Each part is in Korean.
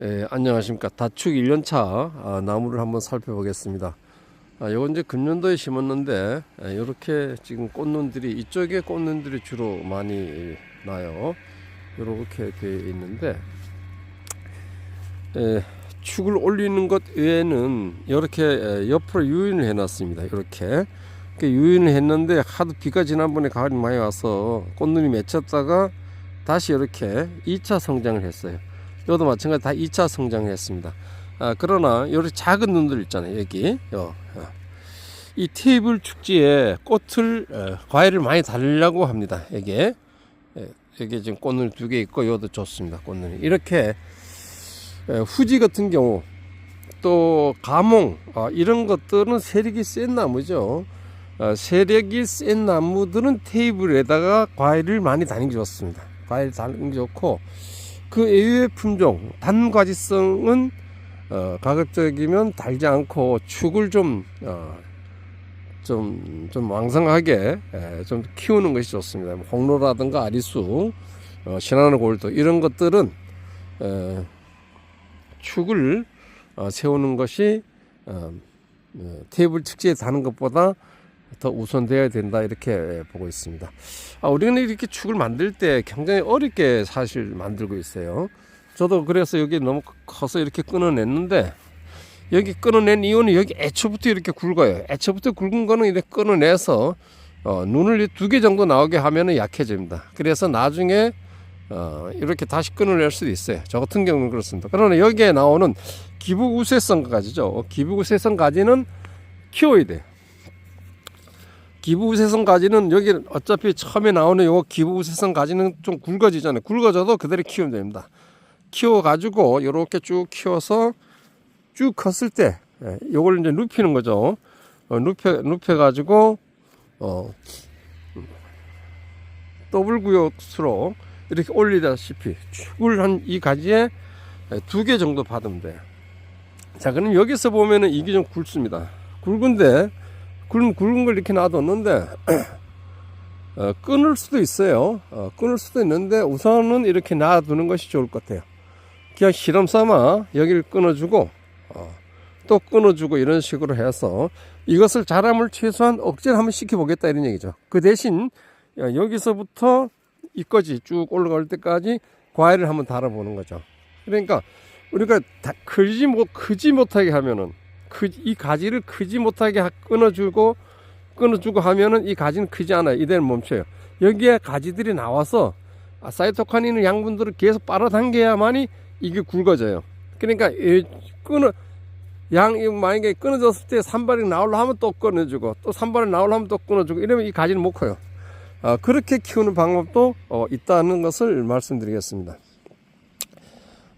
예, 안녕하십니까. 다축 1년차 아, 나무를 한번 살펴보겠습니다. 아, 요건 이제 금년도에 심었는데, 이렇게 지금 꽃눈들이, 이쪽에 꽃눈들이 주로 많이 나요. 이렇게 되어 있는데, 에, 축을 올리는 것 외에는 이렇게 에, 옆으로 유인을 해 놨습니다. 이렇게. 이렇게 유인을 했는데, 하도 비가 지난번에 가을이 많이 와서 꽃눈이 맺혔다가 다시 이렇게 2차 성장을 했어요. 이것도 마찬가지 다 2차 성장했습니다. 아, 그러나 이렇게 작은 눈들 있잖아요. 여기 요, 어. 이 테이블 축지에 꽃을 어, 과일을 많이 달라고 합니다. 여기에 예, 여기 지금 꽃눈 두 개 있고 이것도 좋습니다. 꽃눈이 이렇게 에, 후지 같은 경우 또 가몽 아, 이런 것들은 세력이 센 나무죠. 어, 세력이 센 나무들은 테이블에다가 과일을 많이 다니기 좋습니다. 과일 다니기 좋고 그 외의 품종 단과지성은 어, 가급적이면 달지 않고 축을 좀 어, 좀, 좀 왕성하게 에, 좀 키우는 것이 좋습니다. 뭐 홍로라든가 아리수, 어, 신하는 골도 이런 것들은 에, 축을 어, 세우는 것이 어, 어, 테이블 축지에 다는 것보다 더 우선되어야 된다 이렇게 보고 있습니다. 아, 우리는 이렇게 축을 만들 때 굉장히 어렵게 사실 만들고 있어요. 저도 그래서 여기 너무 커서 이렇게 끊어냈는데 여기 끊어낸 이유는 여기 애초부터 이렇게 굵어요. 애초부터 굵은 거는 이렇게 끊어내서 어, 눈을 두 개 정도 나오게 하면은 약해집니다. 그래서 나중에 어, 이렇게 다시 끊어낼 수도 있어요. 저 같은 경우는 그렇습니다. 그러나 여기에 나오는 기부우세성 가지죠. 기부우세성 가지는 키워야 돼요. 기부우세성 가지는 여기 어차피 처음에 나오는 요 기부우세성 가지는 좀 굵어지잖아요. 굵어져도 그대로 키우면 됩니다. 키워 가지고 이렇게 쭉 키워서 쭉 컸을 때 예, 요걸 이제 눕히는 거죠. 어, 눕혀 눕혀 가지고 어 더블 구역수로 이렇게 올리다시피 축을 한 이 가지에 두 개 정도 받으면 돼요. 자, 그럼 여기서 보면은 이게 좀 굵습니다. 굵은데 굵은, 굵은 걸 이렇게 놔뒀는데 어, 끊을 수도 있어요. 어, 끊을 수도 있는데 우선은 이렇게 놔두는 것이 좋을 것 같아요. 그냥 실험 삼아 여기를 끊어주고 어, 또 끊어주고 이런 식으로 해서 이것을 자람을 최소한 억제를 한번 시켜보겠다 이런 얘기죠. 그 대신 야, 여기서부터 이까지 쭉 올라갈 때까지 과일을 한번 달아보는 거죠. 그러니까 우리가 다 크지 못 크지 못하게 하면은 크, 이 가지를 크지 못하게 하- 끊어주고 끊어주고 하면은 이 가지는 크지 않아요. 이대로 멈춰요. 여기에 가지들이 나와서 아, 사이토카닌의 양분들을 계속 빨아당겨야만이 이게 굵어져요. 그러니까 이 끊어 양이 만약에 끊어졌을 때 산발이 나오려 하면 또 끊어주고 또 산발이 나오려 하면 또 끊어주고 이러면 이 가지는 못 커요. 아, 그렇게 키우는 방법도 어, 있다는 것을 말씀드리겠습니다.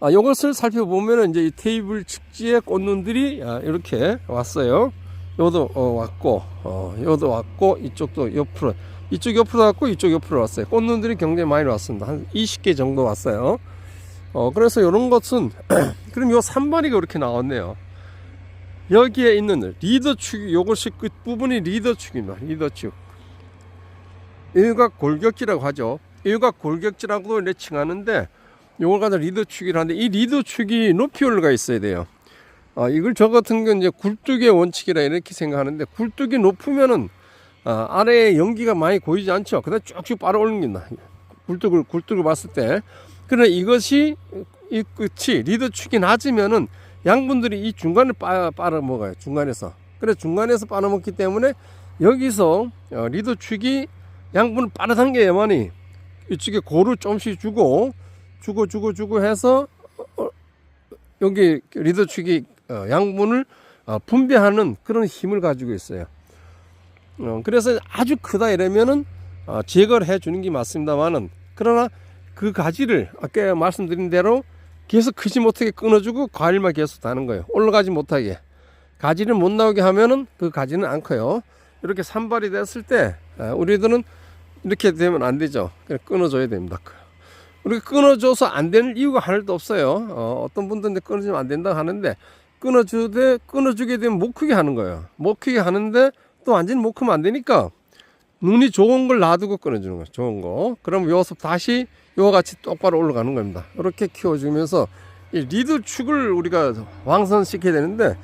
아, 이것을 살펴보면 이제 이 테이블 축지의 꽃눈들이 아, 이렇게 왔어요. 요도 어, 왔고, 어, 요도 왔고, 이쪽도 옆으로, 이쪽 옆으로 왔고, 이쪽 옆으로 왔어요. 꽃눈들이 굉장히 많이 왔습니다. 한 20개 정도 왔어요. 어, 그래서 이런 것은, 그럼 요 산발이가 이렇게 나왔네요. 여기에 있는 리더 축이, 요것이 끝부분이 리더 축입니다. 리더 축. 일각 골격지라고 하죠. 일각 골격지라고도 칭하는데, 요걸 갖다 리더 축이라는데 이 리더 축이 높이 올라가 있어야 돼요. 아, 이걸 저 같은 건 이제 굴뚝의 원칙이라 이렇게 생각하는데 굴뚝이 높으면은 아, 아래에 연기가 많이 고이지 않죠. 그다음 쭉쭉 빨아 올린다. 굴뚝을 굴뚝을 봤을 때. 그러나 이것이 이 끝이 리더 축이 낮으면은 양분들이 이 중간을 빨아, 빨아 먹어요. 중간에서. 그래서 중간에서 빨아 먹기 때문에 여기서 어, 리더 축이 양분을 빨아당겨야만이 이쪽에 고를 좀씩 주고 주고 주고 주고 해서 어, 여기 리더 축이 어, 양분을 어, 분배하는 그런 힘을 가지고 있어요. 어, 그래서 아주 크다 이러면은 어, 제거를 해주는 게 맞습니다만은 그러나 그 가지를 아까 말씀드린 대로 계속 크지 못하게 끊어주고 과일만 계속 다는 거예요. 올라가지 못하게 가지를 못 나오게 하면은 그 가지는 안 커요. 이렇게 산발이 됐을 때 어, 우리들은 이렇게 되면 안 되죠. 끊어줘야 됩니다. 우리가 끊어줘서 안 되는 이유가 하나도 없어요. 어, 떤 분들은 끊어주면 안 된다 하는데 끊어주되 끊어주게 되면 못 크게 하는 거예요. 못 크게 하는데 또 완전히 못 크면 안 되니까 눈이 좋은 걸 놔두고 끊어주는 거예요. 좋은 거. 그럼 요서 다시 요와 같이 똑바로 올라가는 겁니다. 이렇게 키워주면서 이 리드 축을 우리가 왕성시켜야 되는데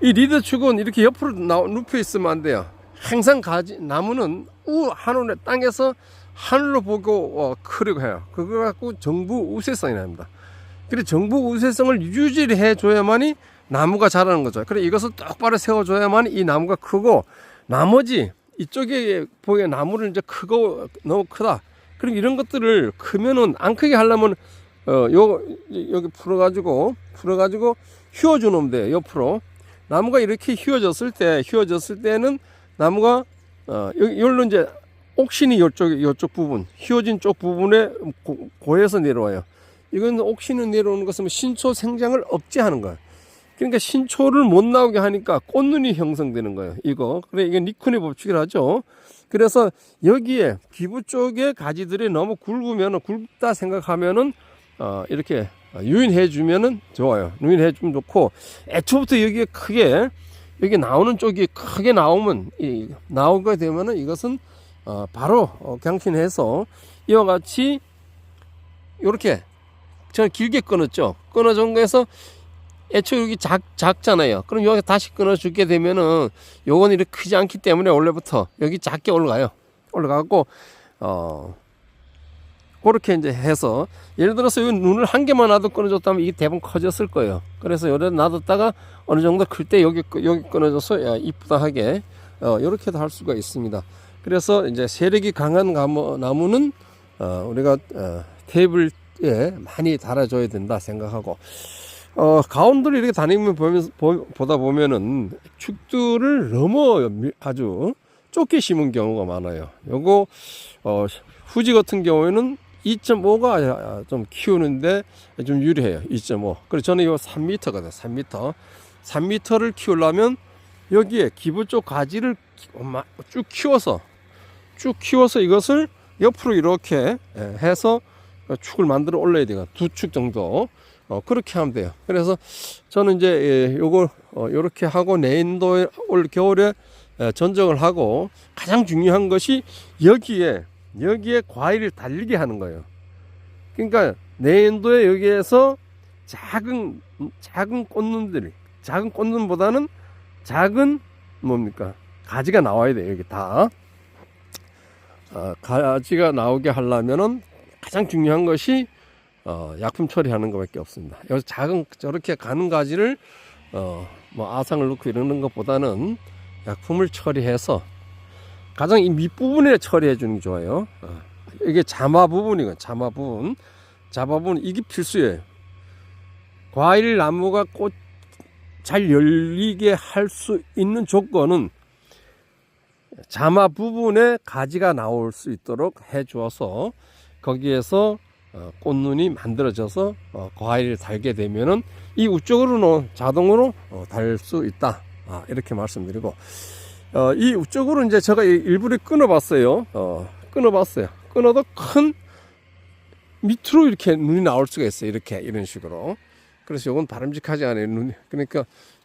이 리드 축은 이렇게 옆으로 나, 눕혀 있으면 안 돼요. 항상 가지 나무는 우 하늘의 땅에서 하늘로 보고 어, 크려고 해요. 그거 갖고 정부 우세성이 납니다. 그래 정부 우세성을 유지를 해줘야만이 나무가 자라는 거죠. 그래 이것을 똑바로 세워줘야만 이 나무가 크고 나머지 이쪽에 보기에 나무를 이제 크고 너무 크다. 그럼 이런 것들을 크면은 안 크게 하려면 어요 여기 풀어가지고 풀어가지고 휘어주면 돼요. 옆으로 나무가 이렇게 휘어졌을 때 휘어졌을 때는 나무가 어 여기로 이제 옥신이 이쪽 이쪽 부분 휘어진 쪽 부분에 고, 고에서 내려와요. 이건 옥신이 내려오는 것은 신초 생장을 억제하는 거예요. 그러니까 신초를 못 나오게 하니까 꽃눈이 형성되는 거예요. 이거 그래 이게 니콘의 법칙을 하죠. 그래서 여기에 기부 쪽에 가지들이 너무 굵으면 굵다 생각하면은 어, 이렇게 유인해 주면은 좋아요. 유인해 주면 좋고 애초부터 여기에 크게 여기 나오는 쪽이 크게 나오면 이, 나오게 되면은 이것은 어, 바로 어, 경신해서 이와 같이 이렇게 저 길게 끊었죠. 끊어준 거에서 애초 여기 작, 작잖아요. 그럼 여기 다시 끊어주게 되면은 요건 이렇게 크지 않기 때문에 원래부터 여기 작게 올라가요. 올라가고, 어, 그렇게 이제 해서 예를 들어서 이 눈을 한 개만 놔도 끊어줬다면 이게 대부분 커졌을 거예요. 그래서 요래 놔뒀다가 어느 정도 클 때 여기, 여기 끊어져서 야, 이쁘다 하게, 어, 요렇게도 할 수가 있습니다. 그래서 이제 세력이 강한 나무, 나무는, 어, 우리가, 어, 테이블에 많이 달아줘야 된다 생각하고, 어, 가운데를 이렇게 다니면 보면, 보, 보다 보면은 축들을 미- 아주 좁게 심은 경우가 많아요. 요거, 어, 후지 같은 경우에는 2.5가 좀 키우는데 좀 유리해요. 2.5. 그래서 저는 이거 3m거든요. 3m. 3m를 키우려면 여기에 기부 쪽 가지를 쭉 키워서 쭉 키워서 이것을 옆으로 이렇게 예, 해서 축을 만들어 올려야 돼요. 두 축 정도. 어, 그렇게 하면 돼요. 그래서 저는 이제 예, 요걸 어, 요렇게 하고 내인도에 올 겨울에 예, 전정을 하고 가장 중요한 것이 여기에 여기에 과일을 달리게 하는 거예요. 그러니까 내인도에 여기에서 작은 작은 꽃눈들이 작은 꽃눈보다는 작은 뭡니까 가지가 나와야 돼요. 여기 다 어, 가지가 나오게 하려면은 가장 중요한 것이 어, 약품 처리하는 것밖에 없습니다. 여기 작은 저렇게 가는 가지를 어, 뭐 아상을 넣고 이러는 것보다는 약품을 처리해서 가장 이 밑부분에 처리해 주는 게 좋아요. 어, 이게 자마 부분이고 자마 부분, 자마 부분 이게 필수예요. 과일 나무가 꽃 잘 열리게 할 수 있는 조건은 자마 부분에 가지가 나올 수 있도록 해 주어서 거기에서 어, 꽃눈이 만들어져서 어, 과일을 달게 되면은 이 우쪽으로는 자동으로 어, 달수 있다. 아, 이렇게 말씀드리고 어, 이 우쪽으로 이제 제가 이 일부러 끊어봤어요. 어, 끊어봤어요. 끊어도 큰 밑으로 이렇게 눈이 나올 수가 있어요. 이렇게 이런 식으로. 그래서 이건 바람직하지 않아요. 눈 그러니까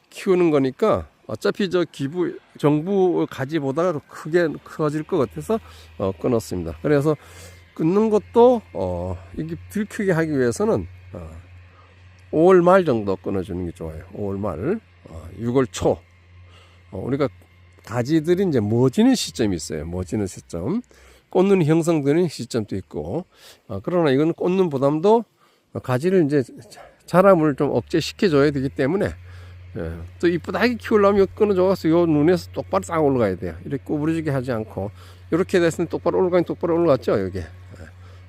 키우는 거니까 어차피 저 기부 정부 가지보다 크게 커질 것 같아서 어, 끊었습니다. 그래서 끊는 것도 어, 이게 들 크게 하기 위해서는 어, 5월 말 정도 끊어주는 게 좋아요. 5월 말, 어, 6월 초. 어, 우리가 가지들이 이제 멎지는 시점이 있어요. 멎지는 시점. 꽃눈이 형성되는 시점도 있고. 어, 그러나 이건 꽃눈 보담도 가지를 이제 자람을 좀 억제시켜줘야 되기 때문에 예, 또 이쁘다하게 키우려면 끊어줘서 요 눈에서 똑바로 딱 올라가야 돼요. 이렇게 구부러지게 하지 않고 이렇게 됐으면 똑바로 올라가니 똑바로 올라갔죠 여기. 예.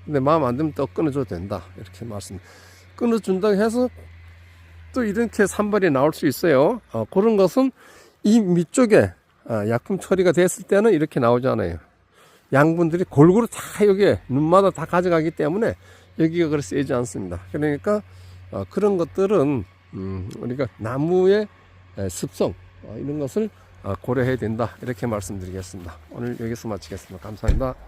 근데 마음 안 들면 또 끊어줘도 된다 이렇게 말씀. 끊어준다고 해서 또 이렇게 산발이 나올 수 있어요. 어, 그런 것은 이 밑쪽에 아, 약품 처리가 됐을 때는 이렇게 나오잖아요. 양분들이 골고루 다 여기에 눈마다 다 가져가기 때문에 여기가 그렇게 세지 않습니다. 그러니까 어, 그런 것들은 음, 우리가 나무의 에, 습성 어, 이런 것을 어, 고려해야 된다 이렇게 말씀드리겠습니다. 오늘 여기서 마치겠습니다. 감사합니다.